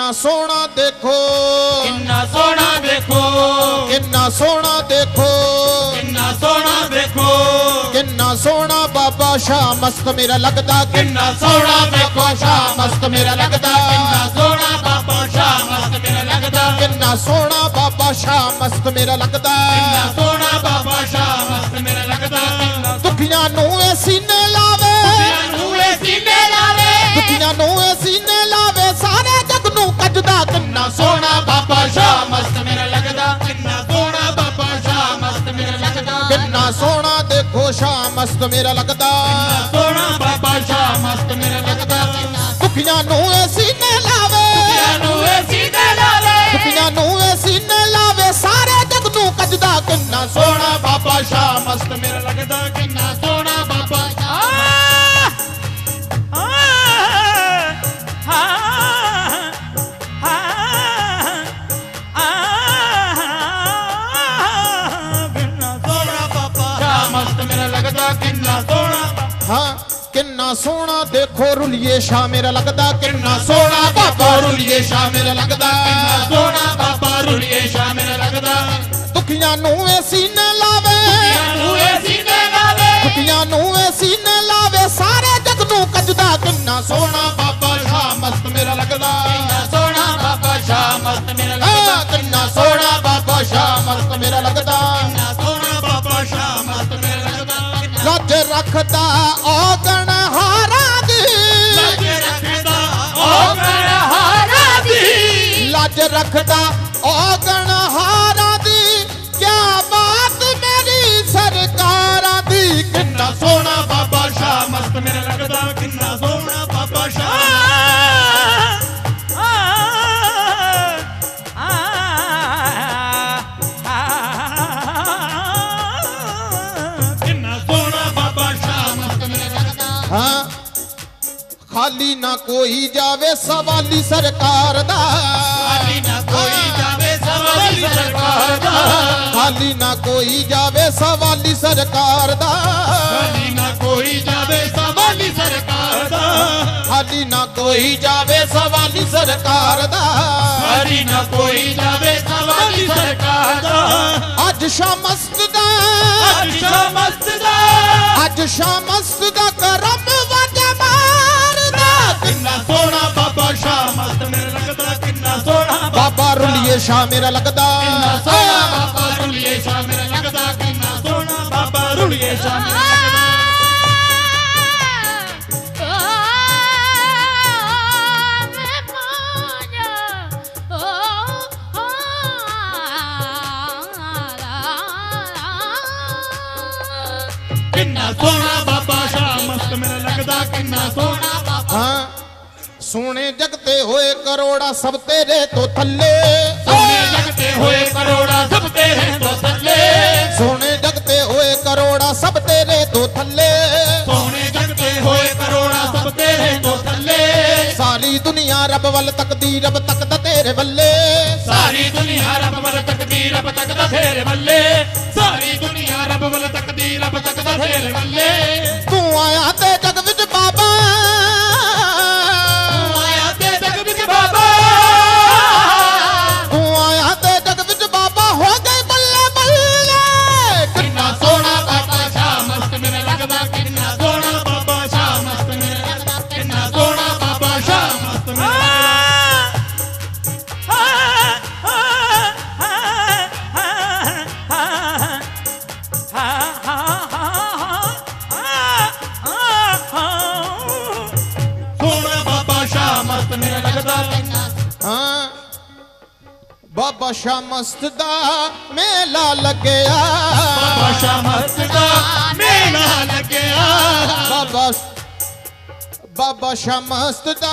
ਕਿੰਨਾ ਸੋਹਣਾ ਦੇਖੋ। ਕਿੰਨਾ ਸੋਹਣਾ ਦੇਖੋ। ਕਿੰਨਾ ਸੋਹਣਾ ਦੇਖੋ। ਕਿੰਨਾ ਸੋਹਣਾ ਦੇਖੋ। ਕਿੰਨਾ ਸੋਹਣਾ ਬਾਬਾ ਸ਼ਾਹ ਮਸਤ ਮੇਰਾ ਲੱਗਦਾ। ਕਿੰਨਾ ਸੋਹਣਾ ਦੇਖੋ। ਸ਼ਾਹ ਮਸਤ ਮੇਰਾ ਲੱਗਦਾ। ਕਿੰਨਾ ਸੋਹਣਾ ਬਾਬਾ ਸ਼ਾਹ ਮਸਤ ਮੇਰਾ ਲੱਗਦਾ। ਕਿੰਨਾ ਸੋਹਣਾ ਬਾਬਾ ਸ਼ਾਹ ਮਸਤ ਮੇਰਾ ਲੱਗਦਾ। ਕਿੰਨਾ ਸੋਹਣਾ ਬਾਬਾ ਸ਼ਾਹ ਮਸਤ ਮੇਰਾ ਲੱਗਦਾ। ਦੁਖੀਆਂ ਨੂੰ ਇਹ ਸੀਨੇ ਮਸਤ ਮੇਰਾ ਲੱਗਦਾ। ਸੋਹਣਾ ਬਾਬਾ ਸ਼ਾਹ ਮਸਤ ਮੇਰਾ ਲੱਗਦਾ। ਦੁਖੀਆਂ ਨੂੰ ਇਹ ਸੀਨੇ ਲਾਵੇ। ਨੂੰ ਇਹ ਸੀਨੇ ਲਾਵੇ। ਦੁਖੀਆਂ ਨੂੰ ਇਹ ਸੀਨੇ ਲਾਵੇ। ਸਾਰੇ ਜਗ ਨੂੰ ਕੱਜਦਾ ਕਿੰਨਾ ਸੋਹਣਾ ਬਾਬਾ ਸ਼ਾਹ ਮਸਤ ਮੇਰਾ ਲੱਗਦਾ ਕਿੰਨਾ ਸੋਹਣਾ। ਕਿੰਨਾ ਸੋਹਣਾ ਦੇਖੋ ਰੁਲੀਏ ਸ਼ਾਹ ਮੇਰਾ ਲੱਗਦਾ ਕਿੰਨਾ ਸੋਹਣਾ ਬਾਬਾ ਰੁਲੀਏ ਸ਼ਾਹ ਮੇਰਾ ਲੱਗਦਾ। ਸੋਹਣਾ ਬਾਬਾ ਰੁਲੀਏ ਸ਼ਾਹ ਮੇਰਾ ਲੱਗਦਾ। ਦੁਖੀਆਂ ਨੂੰ ਇਹ ਸੀਨੇ ਲਾਵੇ। ਨੂੰ ਇਹ ਸੀਨੇ ਲਾਵੇ। ਦੁਖੀਆਂ ਨੂੰ ਇਹ ਸੀਨੇ ਲਾਵੇ। ਸਾਰੇ ਜਗ ਨੂੰ ਕੱਜਦਾ ਕਿੰਨਾ ਸੋਹਣਾ ਬਾਬਾ ਸ਼ਾਹ ਮਸਤ ਮੇਰਾ ਲੱਗਦਾ। ਸੋਹਣਾ ਬਾਬਾ ਸ਼ਾਹ ਮਸਤ ਮੇਰਾ ਲੱਗਦਾ। ਆ ਕਿੰਨਾ ਸੋਹਣਾ ਬਾਬਾ ਸ਼ਾਹ ਮਸਤ ਮੇਰਾ ਲੱਗਦਾ। ਕਿੰਨਾ ਸੋਹਣਾ ਬਾਬਾ ਸ਼ਾਹ ਮਸਤ ਮੇਰਾ ਲੱਗਦਾ। ਲੱਜ ਰੱਖਦਾ ਔਗਣ ਲੱਜ ਰੱਖਦਾ ਔਗਣ ਹਾਰਾਂ ਦੀ ਕਿਆ ਬਾਤ ਮੇਰੀ ਸਰਕਾਰਾਂ ਦੀ ਕਿੰਨਾ ਸੋਹਣਾ ਬਾਬਾ ਸ਼ਾਹ ਮਸਤ ਮੇਰਾ ਲੱਗਦਾ ਕਿੰਨਾ ਸੋਹਣਾ ਬਾਬਾ ਸ਼ਾਹ ਕਿੰਨਾ ਸੋਹਣਾ ਬਾਬਾ ਸ਼ਾਹ ਮਸਤ ਮੇਰਾ ਲੱਗਦਾ ਹਾਂ ਖਾਲੀ ਨਾ ਕੋਈ ਜਾਵੇ ਸਵਾਲੀ ਸਰਕਾਰ ਦਾ ਦਾ। ਖਾਲੀ ਨਾ ਕੋਈ ਜਾਵੇ ਸਵਾਲੀ ਸਰਕਾਰ ਦਾ। ਖਾਲੀ ਨਾ ਕੋਈ ਜਾਵੇ ਸਵਾਲੀ ਸਰਕਾਰ ਦਾ। ਖਾਲੀ ਨਾ ਕੋਈ ਜਾਵੇ ਸਵਾਲੀ ਸਰਕਾਰ ਦਾ। ਖਾਲੀ ਨਾ ਕੋਈ ਜਾਵੇ ਸਵਾਲੀ ਸਰਕਾਰ ਦਾ। ਅੱਜ ਸ਼ਮਸਤ ਦਾ। ਅੱਜ ਸ਼ਾਹ ਮਸਤ ਦਾ। ਅੱਜ ਸ਼ਮਸਤ ਦਾ ਕਰਮ ਰੁਲੀਏ ਸ਼ਾਹ ਮੇਰਾ ਲੱਗਦਾ। ਕਿੰਨਾ ਸੋਹਣਾ ਬਾਬਾ ਰੁਲੀਏ ਸ਼ਾਹ ਮੇਰਾ ਲੱਗਦਾ ਕਿੰਨਾ ਸੋਹਣਾ ਬਾਬਾ ਰੁਲੀਏ ਸ਼ਾਹ ਮੇਰਾ ਲੱਗਦਾ। ਕਿੰਨਾ ਸੋਹਣਾ ਬਾਬਾ ਸ਼ਾਹ ਮਸਤ ਮੇਰਾ ਲੱਗਦਾ ਕਿੰਨਾ ਸੋਹਣਾ ਬਾਬਾ। ਹਾਂ ਸੋਹਣੇ ਜਗਤੇ ਹੋਏ ਕਰੋੜਾ ਸਭ ਤੇਰੇ ਤੋਂ ਥੱਲੇ। ਸੋਹਣੇ ਜਗਤੇ ਹੋਏ ਕਰੋੜਾ ਸਭ ਤੇਰੇ ਤੋਂ ਥੱਲੇ। ਸੋਹਣੇ ਜਗਤੇ ਹੋਏ ਕਰੋੜਾ ਸਭ ਤੇਰੇ ਤੋਂ ਥੱਲੇ। ਸੋਹਣੇ ਜਗਤੇ ਹੋਏ ਕਰੋੜਾ ਸਭ ਤੇਰੇ ਤੋਂ ਥੱਲੇ। ਸਾਰੀ ਦੁਨੀਆ ਰੱਬ ਵੱਲ ਤੱਕਦੀ ਰੱਬ ਤੱਕਦਾ ਤੇਰੇ ਵੱਲੇ। ਸਾਰੀ ਦੁਨੀਆ ਰੱਬ ਵੱਲ ਤੱਕਦੀ ਰੱਬ ਤੱਕਦਾ ਤੇਰੇ ਵੱਲੇ। ਬਾਬਾ ਸ਼ਾਹ ਮਸਤ ਦਾ ਮੇਲਾ ਲੱਗਿਆ। ਬਾਬਾ ਮਸਤ ਦਾ ਮੇਲਾ ਲੱਗਿਆ। ਬਾਬਾ ਬਾਬਾ ਮਸਤ ਦਾ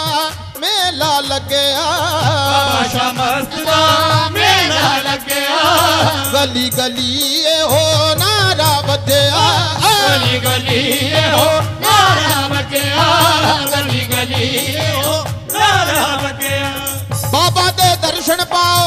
ਮੇਲਾ ਲੱਗਿਆ। ਬਾਬਾ ਮਸਤ ਦਾ ਮੇਲਾ ਲੱਗਿਆ। ਗਲੀ ਗਲੀ ਇਹੋ ਨਾਰਾ ਵਧਿਆ ਗਲੀ ਗਲੀ ਇਹੋ ਨਾਰਾ ਲੱਗਿਆ ਗਲੀ ਗਲੀ ਇਹੋ ਨਾਰਾ ਲੱਗਿਆ ਬਾਬਾ ਦੇ ਦਰਸ਼ਨ ਪਾਓ।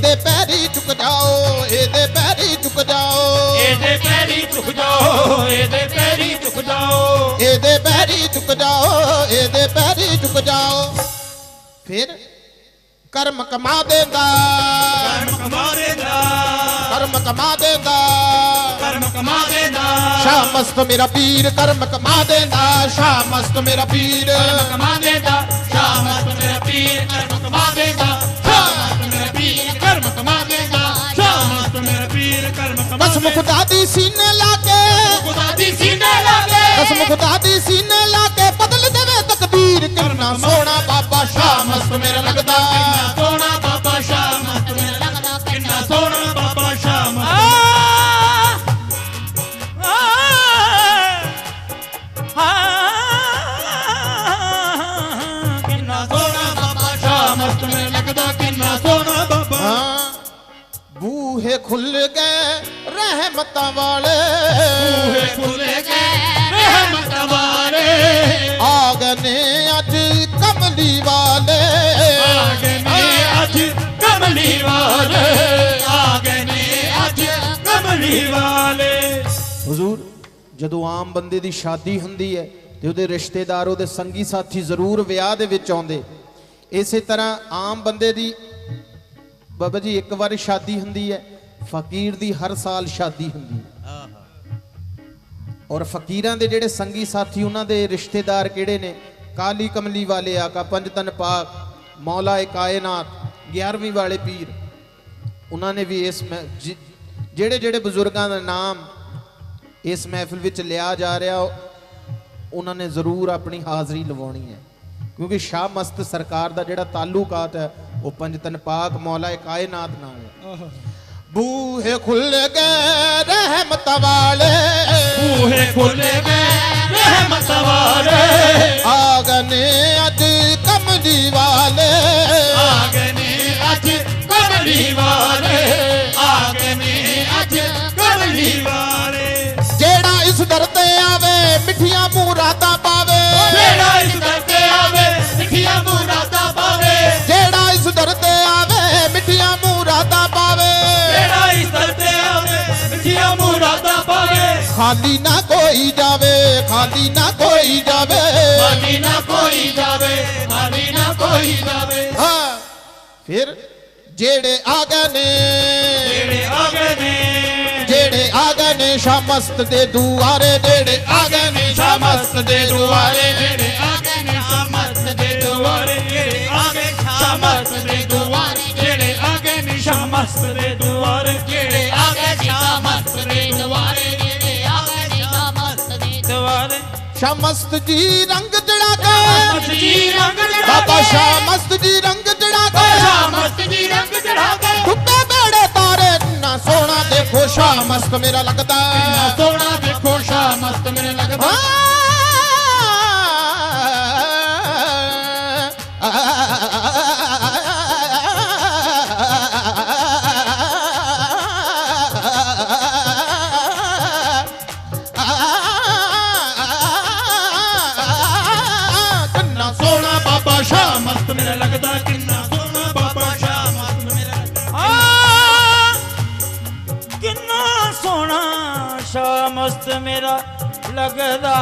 ਇਹਦੇ ਪੈਰੀ ਝੁਕ ਜਾਓ ਇਹਦੇ ਪੈਰੀ ਝੁਕ ਜਾਓ। ਇਹਦੇ ਪੈਰੀ ਝੁਕ ਜਾਓ ਇਹਦੇ ਪੈਰੀ ਝੁਕ ਜਾਓ। ਇਹਦੇ ਪੈਰੀ ਝੁਕ ਜਾਓ ਇਹਦੇ ਪੈਰੀ ਝੁਕ ਜਾਓ। ਫਿਰ ਕਰਮ ਕਮਾ ਦੇਂਦਾ। ਕਰਮ ਕਮਾ ਦੇਦਾ। ਕਰਮ ਕਮਾ ਦੇਂਦਾ। ਕਰਮ ਕਮਾ ਦੇਦਾ। ਸ਼ਾਹ ਮਸਤ ਮੇਰਾ ਪੀਰ ਕਰਮ ਕਮਾ ਦੇਂਦਾ। ਸ਼ਾਹ ਮਸਤ ਮੇਰਾ ਪੀਰ। ਕਰਮ ਕਮਾ ਦੇਦਾ। ਸ਼ਾਹ ਮਸਤ ਮੇਰਾ ਪੀਰ ਕਰਮ ਕਮਾ ਦੇਦਾ। ਦੀ ਸੀਨੇ ਲਾ ਕੇ। ਖੁਦਾ ਦੀ ਸੀਨੇ ਲਾਗੇ ਕਸਮ ਖੁਦਾ ਦੀ ਸੀਨੇ ਲਾ ਕੇ। ਬਦਲ ਦੇਵੇ ਤਕਦੀਰ ਕਿੰਨਾ ਸੋਹਣਾ ਬਾਬਾ ਸ਼ਾਹ ਮਸਤ ਮੇਰਾ ਲੱਗਦਾ। ਸੋਹਣਾ ਬਾਬਾ ਸ਼ਾਹ ਮਸਤ ਮੇਰਾ ਲੱਗਦਾ। ਕਿੰਨਾ ਸੋਹਣਾ ਬਾਬਾ ਸ਼ਾਹ ਮਸਤ ਕਿੰਨਾ ਸੋਹਣਾ ਬਾਬਾ ਸ਼ਾਹ ਮਸਤ ਮੇਰਾ ਲੱਗਦਾ। ਕਿੰਨਾ ਸੋਹਣਾ ਬਾਬਾ। ਹਾਂ ਬੂਹੇ ਖੁੱਲ ਗਏ। ਰਹਿਮਤਾਂ ਵਾਲੇ। ਬੂਹੇ ਖੁੱਲ ਗਏ ਰਹਿਮਤ ਵਾਲੇ। ਆ ਗਏ ਨੇ ਅੱਜ ਕਮਲੀ ਵਾਲੇ। ਆ ਗਏ ਨੇ ਅੱਜ ਕਮਲੀ ਵਾਲੇ। ਆ ਗਏ ਨੇ ਅੱਜ ਕਮਲੀ ਵਾਲੇ। ਹਜ਼ੂਰ ਜਦੋਂ ਆਮ ਬੰਦੇ ਦੀ ਸ਼ਾਦੀ ਹੁੰਦੀ ਹੈ ਤੇ ਉਹਦੇ ਰਿਸ਼ਤੇਦਾਰ ਉਹਦੇ ਸੰਗੀ ਸਾਥੀ ਜ਼ਰੂਰ ਵਿਆਹ ਦੇ ਵਿੱਚ ਆਉਂਦੇ। ਇਸੇ ਤਰ੍ਹਾਂ ਆਮ ਬੰਦੇ ਦੀ ਬਾਬਾ ਜੀ ਇੱਕ ਵਾਰ ਸ਼ਾਦੀ ਹੁੰਦੀ ਹੈ ਫਕੀਰ ਦੀ ਹਰ ਸਾਲ ਸ਼ਾਦੀ ਹੁੰਦੀ ਹੈ। ਔਰ ਫਕੀਰਾਂ ਦੇ ਜਿਹੜੇ ਸੰਗੀ ਸਾਥੀ ਉਹਨਾਂ ਦੇ ਰਿਸ਼ਤੇਦਾਰ ਕਿਹੜੇ ਨੇ? ਕਾਲੀ ਕਮਲੀ ਵਾਲੇ ਆਕਾ ਪੰਜ ਤਨ ਪਾਕ ਮੌਲਾ ਏ ਕਾਇਨਾਤ 11ਵੀਂ ਵਾਲੇ ਪੀਰ। ਉਹਨਾਂ ਨੇ ਵੀ ਇਸ ਜਿਹੜੇ ਜਿਹੜੇ ਬਜ਼ੁਰਗਾਂ ਦਾ ਨਾਮ ਇਸ ਮਹਿਫਿਲ ਵਿੱਚ ਲਿਆ ਜਾ ਰਿਹਾ ਉਹਨਾਂ ਨੇ ਜ਼ਰੂਰ ਆਪਣੀ ਹਾਜ਼ਰੀ ਲਵਾਉਣੀ ਹੈ। ਕਿਉਂਕਿ ਸ਼ਾਹ ਮਸਤ ਸਰਕਾਰ ਦਾ ਜਿਹੜਾ ਤਾਲੁਕਾਤ ਹੈ ਉਹ ਪੰਜ ਤਨ ਪਾਕ ਮੌਲਾ ਏ ਕਾਇਨਾਤ ਨਾਲ ਹੈ। ਬੂਹੇ ਖੁੱਲ ਗਏ ਰਹਿਮਤ ਵਾਲੇ। ਬੂਹੇ ਖੁੱਲ ਗਏ ਖਾਲੀ ਨਾ ਕੋਈ ਜਾਵੇ ਖਾਲੀ ਨਾ ਕੋਈ ਜਾਵੇ। ਮਾਨੀ ਨਾ ਕੋਈ ਜਾਵੇ ਮਾਨੀ ਨਾ ਕੋਈ ਜਾਵੇ। ਹਾਂ ਫਿਰ ਜਿਹੜੇ ਆ ਗਏ ਨੇ ਜਿਹੜੇ ਆ ਗਏ ਨੇ। ਜਿਹੜੇ ਆ ਗਏ ਨੇ ਸ਼ਾਮਸਤ ਦੇ ਦੁਆਰੇ ਜਿਹੜੇ ਆ ਗਏ ਨੇ ਸ਼ਾਮਸਤ ਦੇ ਦੁਆਰੇ ਜਿਹੜੇ ਆ ਸ਼ਾਮਸਤ ਜੀ ਰੰਗ ਜੜਾ ਕੇ। ਸ਼ਾਮਤ ਜੀ ਰੰਗ ਚੜਾ ਬਾਬਾ ਸ਼ਾਮਸਤ ਜੀ ਰੰਗ ਜੜਾ ਕੇ। ਸ਼ਾਮਤ ਜੀ ਰੰਗ ਚੜਾ ਕੇ। ਟੁੱਟੇ ਬੇੜੇ ਤਾਰੇ ਨਾ ਸੋਹਣਾ ਦੇਖੋ ਸ਼ਾਮਸਤ ਮੇਰਾ ਲੱਗਦਾ। ਸੋਹਣਾ ਦੇਖੋ ਸ਼ਾਮਤ ਮੇਰੇ ਲੱਗਦਾ। ਮੇਰਾ ਲੱਗਦਾ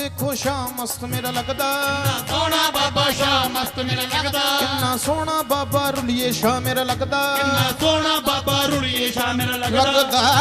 ਦੇਖੋ ਸ਼ਾਮਸਤ ਮੇਰਾ ਲੱਗਦਾ। ਸੋਹਣਾ ਬਾਬਾ ਸ਼ਾਮਤ ਮੇਰਾ ਲੱਗਦਾ। ਕਿੰਨਾ ਸੋਹਣਾ ਬਾਬਾ ਰੁਲੀਏ ਸ਼ਾਹ ਮੇਰਾ ਲੱਗਦਾ। ਕਿੰਨਾ ਸੋਹਣਾ ਬਾਬਾ ਰੁੜੀਏ ਸ਼ਾਹ ਮੇਰਾ ਲੱਗਦਾ। ਲੱਗਦਾ।